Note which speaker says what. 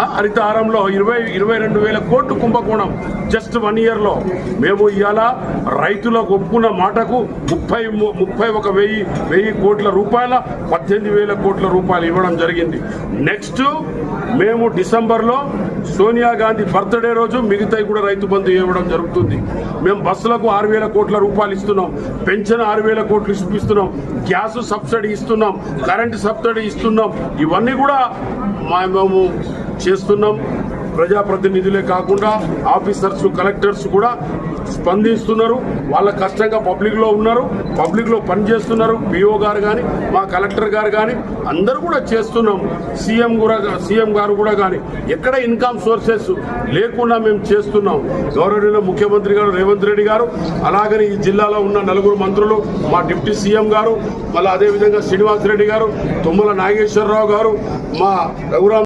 Speaker 1: ఆ, హరితహారంలో ఇరవై ఇరవై రెండు వేల కోట్లు కుంభకోణం జస్ట్ వన్ ఇయర్లో. మేము ఇవాళ రైతులకు ఒప్పుకున్న మాటకు ముప్పై ముప్పై ఒక వెయ్యి వెయ్యి కోట్ల రూపాయల పద్దెనిమిది వేల కోట్ల రూపాయలు ఇవ్వడం జరిగింది. నెక్స్ట్ మేము డిసెంబర్లో సోనియా గాంధీ బర్త్డే రోజు మిగతాయి కూడా రైతు బంధు ఇవ్వడం జరుగుతుంది. మేము బస్సులకు ఆరు వేల కోట్ల రూపాయలు ఇస్తున్నాం. పెన్షన్ ఆరు వేల కోట్లు ఇస్తున్నాం గ్యాస్ సబ్సిడీ ఇస్తున్నాం. కరెంటు సబ్సిడీ ఇస్తున్నాం. ఇవన్నీ కూడా మా- మేము చేస్తున్నాం. ప్రజాప్రతినిధులే కాకుండా ఆఫీసర్స్ కలెక్టర్స్ కూడా స్పందిస్తున్నారు. వాళ్ళ కష్టంగా పబ్లిక్లో ఉన్నారు. పబ్లిక్లో పనిచేస్తున్నారు పిఓ గారు కానీ మా కలెక్టర్ గారు కానీ అందరూ కూడా చేస్తున్నాం. సీఎం కూడా సీఎం గారు కూడా కానీ ఎక్కడ ఇన్కమ్ సోర్సెస్ లేకుండా మేము చేస్తున్నాం. గౌరవనీయ ముఖ్యమంత్రి గారు రేవంత్ రెడ్డి గారు అలాగని ఈ జిల్లాలో ఉన్న నలుగురు మంత్రులు మా డిప్యూటీ సీఎం గారు మళ్ళీ అదేవిధంగా శ్రీనివాస్ రెడ్డి గారు తుమ్మల నాగేశ్వరరావు గారు మా రఘురామ్